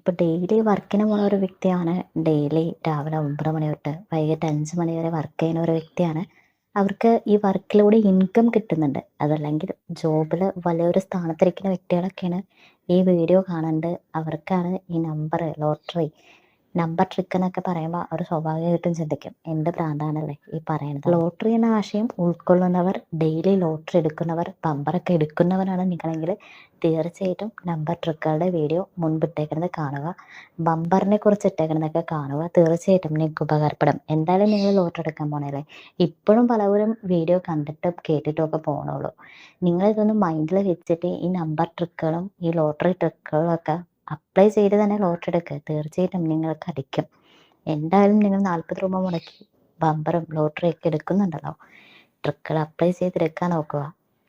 ഇപ്പോൾ ഡെയിലി വർക്കിന് പോണ ഒരു വ്യക്തിയാണ് ഡെയിലി രാവിലെ ഒമ്പത് മണി തൊട്ട് വൈകിട്ട് അഞ്ച് മണി വരെ വർക്ക് ചെയ്യുന്ന ഒരു വ്യക്തിയാണ്. അവർക്ക് ഈ വർക്കിലൂടെ ഇൻകം കിട്ടുന്നുണ്ട്. അതല്ലെങ്കിൽ ജോബിൽ വലിയൊരു സ്ഥാനത്തിരിക്കുന്ന വ്യക്തികളൊക്കെയാണ് ഈ വീഡിയോ കാണേണ്ടത് അവർക്കാണ് ഈ നമ്പർ ലോട്ടറി നമ്പർ ട്രിക്ക് എന്നൊക്കെ പറയുമ്പോൾ അവർ സ്വാഭാവികമായിട്ടും ചിന്തിക്കും എന്ത് പ്രാന്താണല്ലേ ഈ പറയുന്നത് ലോട്ടറി എന്ന ആശയം ഉൾക്കൊള്ളുന്നവർ ഡെയിലി ലോട്ടറി എടുക്കുന്നവർ ബമ്പറൊക്കെ എടുക്കുന്നവരാണ് നിങ്ങളെങ്കിൽ തീർച്ചയായിട്ടും നമ്പർ ട്രിക്കുകളുടെ വീഡിയോ മുൻപിട്ടേക്കുന്നത് കാണുക. ബമ്പറിനെ കുറിച്ച് ഇട്ടേക്കുന്നതൊക്കെ കാണുക. തീർച്ചയായിട്ടും നിങ്ങൾക്ക് ഉപകാരപ്പെടും. എന്തായാലും നിങ്ങൾ ലോട്ടറി എടുക്കാൻ പോണല്ലേ? ഇപ്പോഴും പലവരും വീഡിയോ കണ്ടിട്ടും കേട്ടിട്ടും ഒക്കെ പോകണുള്ളൂ നിങ്ങളിതൊന്ന് മൈൻഡിൽ വെച്ചിട്ട് ഈ നമ്പർ ട്രിക്കുകളും ഈ ലോട്ടറി ട്രിക്കുകളും ഒക്കെ അപ്ലൈ ചെയ്ത് തന്നെ ലോട്ടറി എടുക്കുക തീർച്ചയായിട്ടും നിങ്ങൾക്ക് അടിക്കും. എന്തായാലും നിങ്ങൾ നാൽപ്പത് രൂപ മുടക്കി ബമ്പറും ലോട്ടറിയൊക്കെ എടുക്കുന്നുണ്ടല്ലോ. ട്രിക്കുകൾ അപ്ലൈ ചെയ്തെടുക്കാൻ നോക്കുക.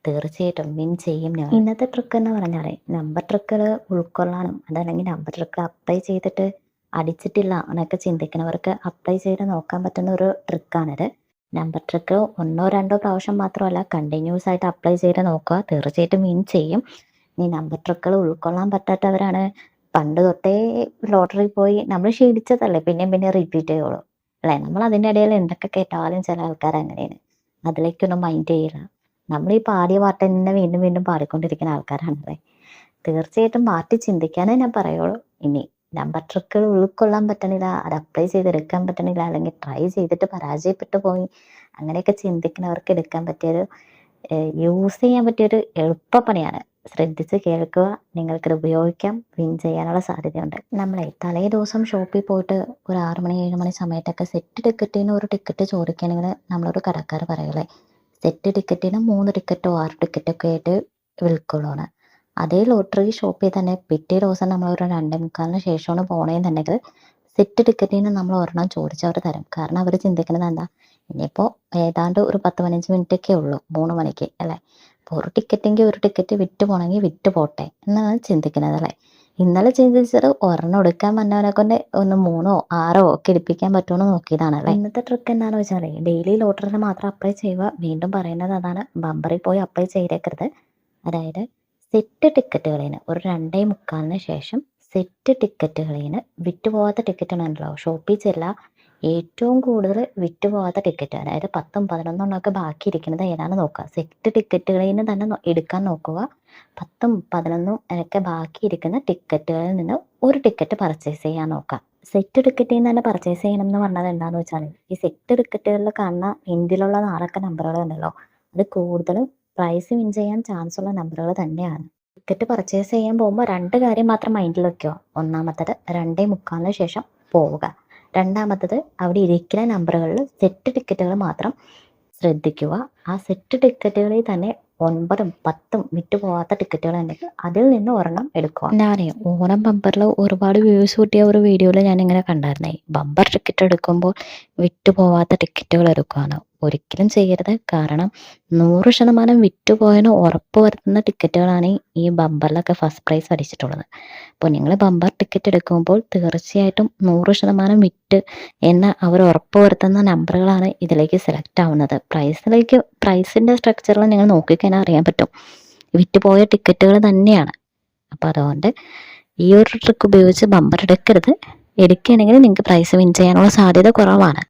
തീർച്ചയായിട്ടും വിൻ ചെയ്യും ഞാൻ. ഇന്നത്തെ ട്രിക്ക് എന്ന് പറഞ്ഞാൽ നമ്പർ ട്രിക്കുകൾ ഉൾക്കൊള്ളാനും അതല്ലെങ്കിൽ നമ്പർ ട്രിക്ക് അപ്ലൈ ചെയ്തിട്ട് അടിച്ചിട്ടില്ല എന്നൊക്കെ ചിന്തിക്കുന്നവർക്ക് അപ്ലൈ ചെയ്ത് നോക്കാൻ പറ്റുന്ന ഒരു ട്രിക്കാണിത് നമ്പർ ട്രിക്ക് ഒന്നോ രണ്ടോ പ്രാവശ്യം മാത്രമല്ല കണ്ടിന്യൂസ് ആയിട്ട് അപ്ലൈ ചെയ്ത് നോക്കുക. തീർച്ചയായിട്ടും വിൻ ചെയ്യും. ഈ നമ്പർ ട്രിക്കുകൾ ഉൾക്കൊള്ളാൻ പറ്റാത്തവരാണ് പണ്ട് തൊട്ടേ ലോട്ടറി പോയി നമ്മൾ ക്ഷീണിച്ചതല്ലേ പിന്നെയും പിന്നെ റിപ്പീറ്റ് ചെയ്യുള്ളൂ. അല്ലേ? നമ്മൾ അതിന്റെ ഇടയിൽ എന്തൊക്കെ കേട്ടാലും ചില ആൾക്കാർ അങ്ങനെയാണ്. അതിലേക്കൊന്നും മൈൻഡ് ചെയ്യില്ല. നമ്മൾ ഈ പാടിയ പാട്ട് തന്നെ വീണ്ടും വീണ്ടും പാടിക്കൊണ്ടിരിക്കുന്ന ആൾക്കാരാണല്ലേ? തീർച്ചയായിട്ടും മാറ്റി ചിന്തിക്കാനേ ഞാൻ പറയുള്ളൂ. ഇനി നമ്പർ ട്രിക്കുകൾ ഉൾക്കൊള്ളാൻ പറ്റണില്ല അത് അപ്ലൈ ചെയ്തെടുക്കാൻ പറ്റണില്ല അല്ലെങ്കിൽ ട്രൈ ചെയ്തിട്ട് പരാജയപ്പെട്ടു പോയി അങ്ങനെയൊക്കെ ചിന്തിക്കുന്നവർക്ക് എടുക്കാൻ പറ്റിയൊരു യൂസ് ചെയ്യാൻ പറ്റിയൊരു എളുപ്പപ്പണിയാണ് ശ്രദ്ധിച്ച് കേൾക്കുക. നിങ്ങൾക്കിത് ഉപയോഗിക്കാം വിൻ ചെയ്യാനുള്ള സാധ്യതയുണ്ട്. നമ്മളെ തലേ ദിവസം ഷോപ്പിൽ പോയിട്ട് ഒരു ആറ് മണി ഏഴ് മണി സമയത്തൊക്കെ സെറ്റ് ടിക്കറ്റിന് ഒരു ടിക്കറ്റ് ചോദിക്കുകയാണെങ്കിൽ നമ്മളൊരു കടക്കാർ പറയൂലേ സെറ്റ് ടിക്കറ്റിന് മൂന്ന് ടിക്കറ്റോ ആറ് ടിക്കറ്റോ ഒക്കെ ആയിട്ട് വിൽക്കുള്ളൂണ് അതേ ലോട്ടറി ഷോപ്പിൽ തന്നെ പിറ്റേ ദിവസം നമ്മൾ ഒരു രണ്ടേ മുക്കാലിന് ശേഷമാണ് പോണേന്നുണ്ടെങ്കിൽ സെറ്റ് ടിക്കറ്റിന് നമ്മൾ ഒരെണ്ണം ചോദിച്ചവർ തരും. കാരണം അവർ ചിന്തിക്കുന്നത് എന്താ? ഇനിയിപ്പോൾ ഏതാണ്ട് ഒരു പത്ത് പതിനഞ്ച് മിനിറ്റൊക്കെ ഉള്ളൂ മൂന്ന് മണിക്ക് അല്ലേ? അപ്പോൾ ഒരു ടിക്കറ്റെങ്കിൽ ഒരു ടിക്കറ്റ് വിറ്റ് പോകണമെങ്കിൽ വിറ്റ് പോട്ടെ എന്നാണ് ചിന്തിക്കുന്നത് അല്ലേ? ഇന്നലെ ചിന്തിച്ചത് ഒരെണ്ണം എടുക്കാൻ വന്നവനെ കൊണ്ട് ഒന്ന് മൂന്നോ ആറോ ഒക്കെ എടുപ്പിക്കാൻ പറ്റുമെന്ന് നോക്കിയതാണ് അല്ലേ? ഇന്നത്തെ ട്രിക്ക് എന്താണെന്ന് വെച്ചാൽ ഡെയിലി ലോട്ടറിന് മാത്രം അപ്ലൈ ചെയ്യുക. വീണ്ടും പറയുന്നത് അതാണ് ബമ്പറിൽ പോയി അപ്ലൈ ചെയ്തേക്കരുത്. അതായത് സെറ്റ് ടിക്കറ്റുകളിന് ഒരു രണ്ടേ മുക്കാലിന് ശേഷം സെറ്റ് ടിക്കറ്റുകളിന് വിറ്റുപോകാത്ത ടിക്കറ്റ് ഉണ്ടല്ലോ. ഷോപ്പിൽ ചെല്ല ഏറ്റവും കൂടുതൽ വിറ്റുപോകാത്ത ടിക്കറ്റ് അതായത് പത്തും പതിനൊന്നെണ്ണമൊക്കെ ബാക്കി ഇരിക്കുന്നത് ഏതാണ് നോക്കുക. സെറ്റ് ടിക്കറ്റുകളിൽ നിന്ന് തന്നെ എടുക്കാൻ നോക്കുക. പത്തും പതിനൊന്നും ഒക്കെ ബാക്കി ഇരിക്കുന്ന ടിക്കറ്റുകളിൽ നിന്ന് ഒരു ടിക്കറ്റ് പർച്ചേസ് ചെയ്യാൻ നോക്കുക. സെറ്റ് ടിക്കറ്റിൽ നിന്ന് തന്നെ പർച്ചേസ് ചെയ്യണം എന്ന് പറഞ്ഞത് എന്താണെന്ന് വെച്ചാൽ ഈ സെറ്റ് ടിക്കറ്റുകളിൽ കാണുന്ന ഇന്ത്യയിലുള്ള നാലൊക്കെ നമ്പറുകൾ ഉണ്ടല്ലോ. അത് കൂടുതലും പ്രൈസ് വിൻ ചെയ്യാൻ ചാൻസ് ഉള്ള നമ്പറുകൾ തന്നെയാണ്. ടിക്കറ്റ് പർച്ചേസ് ചെയ്യാൻ പോകുമ്പോൾ രണ്ട് കാര്യം മാത്രം മൈൻഡിൽ വെക്കുക. ഒന്നാമത്തത് രണ്ടേ മുക്കാലിന് ശേഷം പോവുക. രണ്ടാമത്തത് അവിടെ ഇരിക്കുന്ന നമ്പറുകളിൽ സെറ്റ് ടിക്കറ്റുകൾ മാത്രം ശ്രദ്ധിക്കുക. ആ സെറ്റ് ടിക്കറ്റുകളിൽ തന്നെ ഒൻപതും പത്തും വിറ്റ് പോകാത്ത ടിക്കറ്റുകൾ ഉണ്ടെങ്കിൽ അതിൽ നിന്ന് ഒരെണ്ണം എടുക്കുക. ഞാനേ ഓണം ബമ്പറിൽ ഒരുപാട് വ്യൂസ് കിട്ടിയ ഒരു വീഡിയോയിൽ ഞാൻ ഇങ്ങനെ കണ്ടായിരുന്നേ. ബമ്പർ ടിക്കറ്റ് എടുക്കുമ്പോൾ വിറ്റ് പോവാത്ത ടിക്കറ്റുകൾ എടുക്കുകയാണ് ഒരിക്കലും ചെയ്യരുത്. കാരണം നൂറ് ശതമാനം വിറ്റുപോയെന്ന് ഉറപ്പ് വരുത്തുന്ന ടിക്കറ്റുകളാണ് ഈ ബമ്പറിലൊക്കെ ഫസ്റ്റ് പ്രൈസ് അടിച്ചിട്ടുള്ളത്. അപ്പോൾ നിങ്ങൾ ബമ്പർ ടിക്കറ്റ് എടുക്കുമ്പോൾ തീർച്ചയായിട്ടും നൂറ് ശതമാനം വിറ്റ് എന്ന് അവർ ഉറപ്പ് വരുത്തുന്ന നമ്പറുകളാണ് ഇതിലേക്ക് സെലക്ട് ആവുന്നത്. പ്രൈസിലേക്ക് പ്രൈസിന്റെ സ്ട്രക്ചറിൽ നിങ്ങൾ നോക്കിക്കഴിഞ്ഞാൽ അറിയാൻ പറ്റും. വിറ്റുപോയ ടിക്കറ്റുകൾ തന്നെയാണ്. അപ്പോൾ അതുകൊണ്ട് ഈ ഒരു ട്രിക്ക് ഉപയോഗിച്ച് ബമ്പർ എടുക്കരുത്. എടുക്കുകയാണെങ്കിൽ നിങ്ങൾക്ക് പ്രൈസ് വിൻ ചെയ്യാനുള്ള സാധ്യത കുറവാണ്.